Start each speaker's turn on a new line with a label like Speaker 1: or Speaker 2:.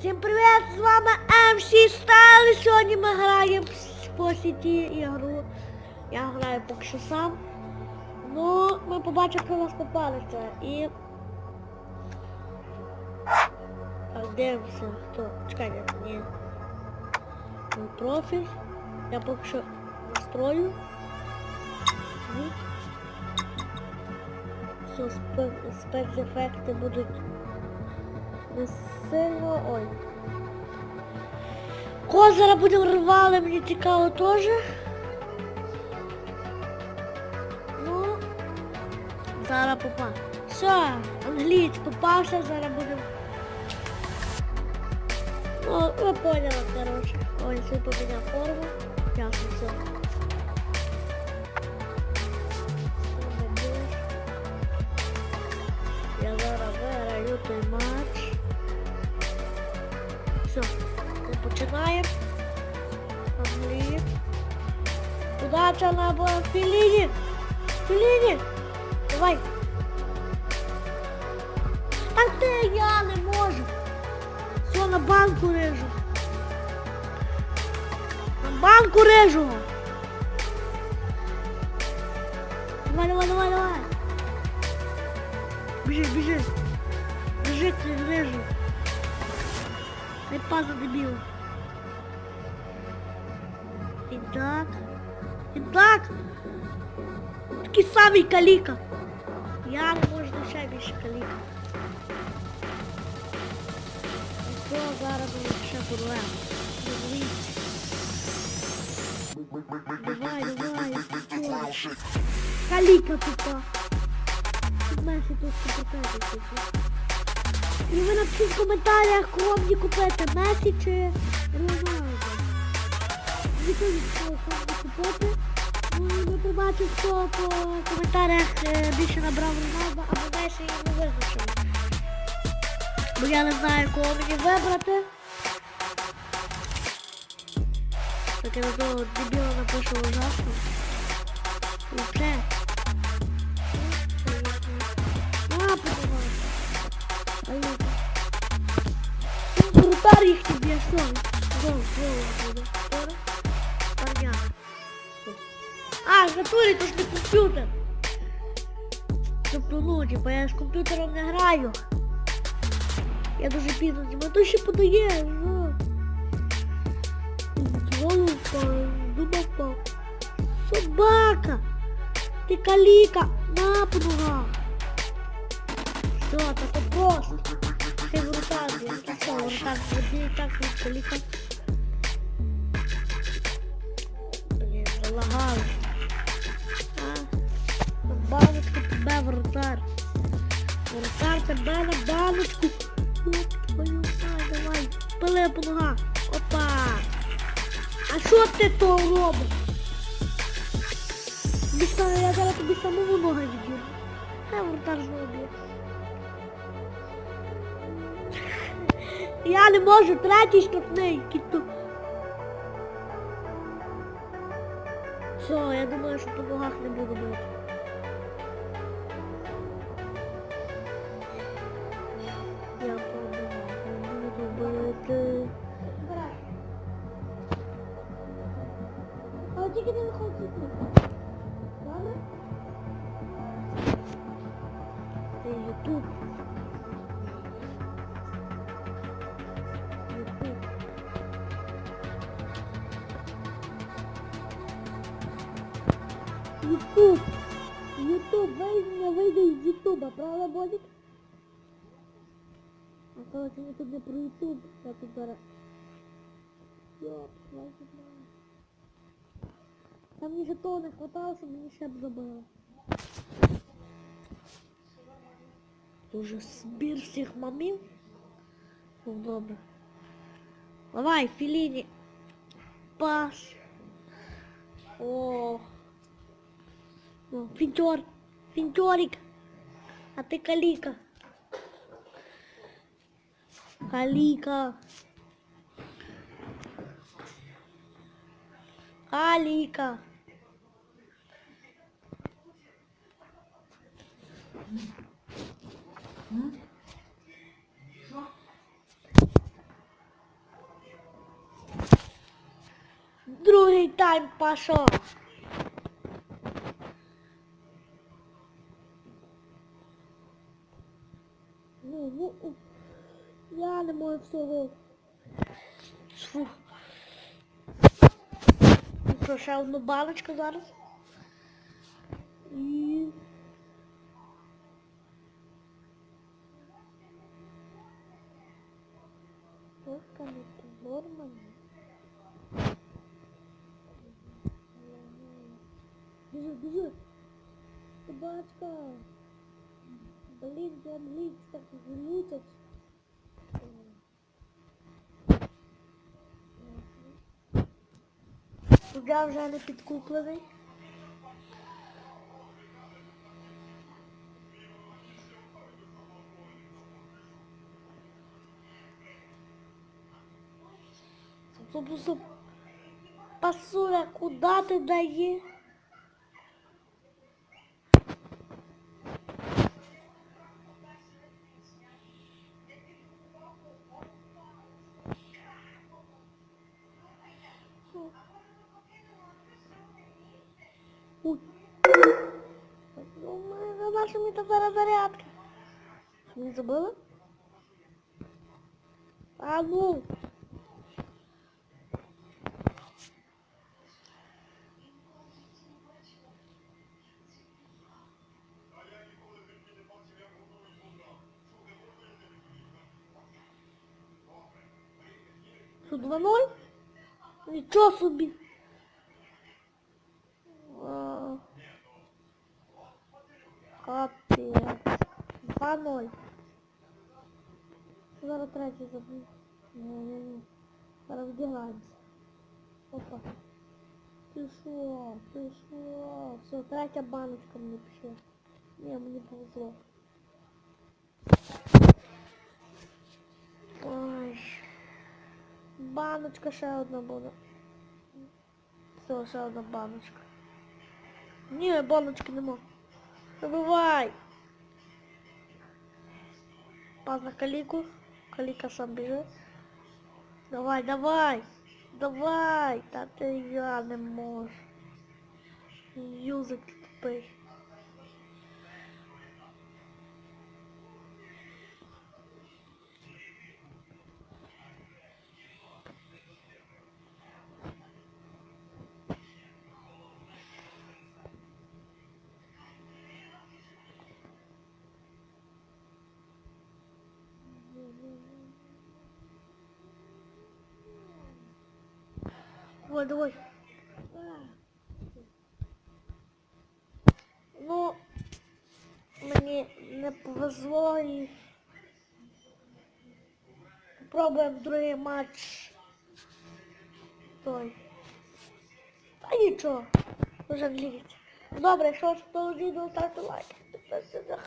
Speaker 1: Всім привіт! З вами MC. І Сьогодні ми граємо по сіті ігру. Я граю поки що сам. Ну, ми побачимо, у нас попалиться. І... Дивимося, хто. Чекайте, ні. Мій профіль. Я поки що настрою. Все, спе- спецефекти будуть сильно. Ой. Козира будемо рвали, мені цікаво теж. Ну, зараз попав. Все, англієць попався, зараз будемо. Ну, ви поняли, коротше. Ой, це поміняв форму. Ясно. Все. Я зараз виграю той матч. Все, ми починаємо. Англії. Удача на Філіні! Філіні! Давай! Так ти я не можу! Все, на банку режу. На банку режу! Давай, давай, давай, давай! Біжи, біжи! Біжи, ти режу! Не паза дебіл. І так. І так. Такий самий каліка. Я можу ще більше каліка. І то зараз ми ще порвемо. Давай, давай, давай. Каліка тупа. Месі тут супротивник. І ви напишіть в коментарях, кого мені купити, Месі чи теж цікаво, кого мені купити. Ну, і ми хто по коментарях е, більше набрав Роналдо, або і не визначили. Бо я не знаю, кого мені вибрати. Так я на того дебіла напишу ужасно. Гол, гол буде. Скоро. Парня. А, в натурі, то ж не комп'ютер. Тобто, ну, типа, я з комп'ютером не граю. Я дуже пізно знімаю. То ще подає, ну. Голову впав. Собака! Ти каліка! На по ногах! Все, так просто. Ти вратар, я не що, вратар, воді так від каліка. На баночку тебе вратар. Вратар тебе на баночку. Ёб твою давай. Пили по ногах. Опа. А що ти то робиш? Дістане, я зараз тобі самому ноги віддіну. А вратар б'є. Я не можу, третій штрафний кіту. Я думаю, що по ногах не буду бити. Я по ногах не буду бити. Але тільки не виходить? Це Ютуб. Ютуб. Ютуб. Ютуб, вийди, вийди з Ютуба, правда, Бодик? А коли це тут не про Ютуб, я тут зараз... Йоп, твою мать. Там мені ще того не хватало, щоб мені ще б забило. Дуже збір всіх мамів. Ну, добре. Давай, Філіні. Пас. О, фінтьор. Фінтьорик. А ты калика калика калика, Другий тайм пошел. Я не можу всього. Фу. Ну що, ще одну баночку зараз. І... Только не нормально. Біжи, біжи. Собачка. Блін, я блін, так Я вже не підкуплений. Пасує, куди ти дає? Ой. За нашими то зараз зарядка. Не забыла? А ну! Що, 2-0? Нічого собі. А, Капець. 2-0. Зараз третій. Ні-ні-ні. Зараз вдягаємося. Опа. Ти що? Все, третя баночка мені пішла. Ні, мені повезло. Ой. Баночка ще одна буде. Все, ще одна баночка. Ні, баночки нема. Забивай! Пас на каліку. Каліка сам біжить. Давай, давай! Давай! Та ти я не можу. Юзик тупий. Давай. Ну, мені не повезло і пробуємо другий матч. Той. Та нічого, вже англійці. Добре, якщо ж то відео ставте лайк. Підписуйтесь на.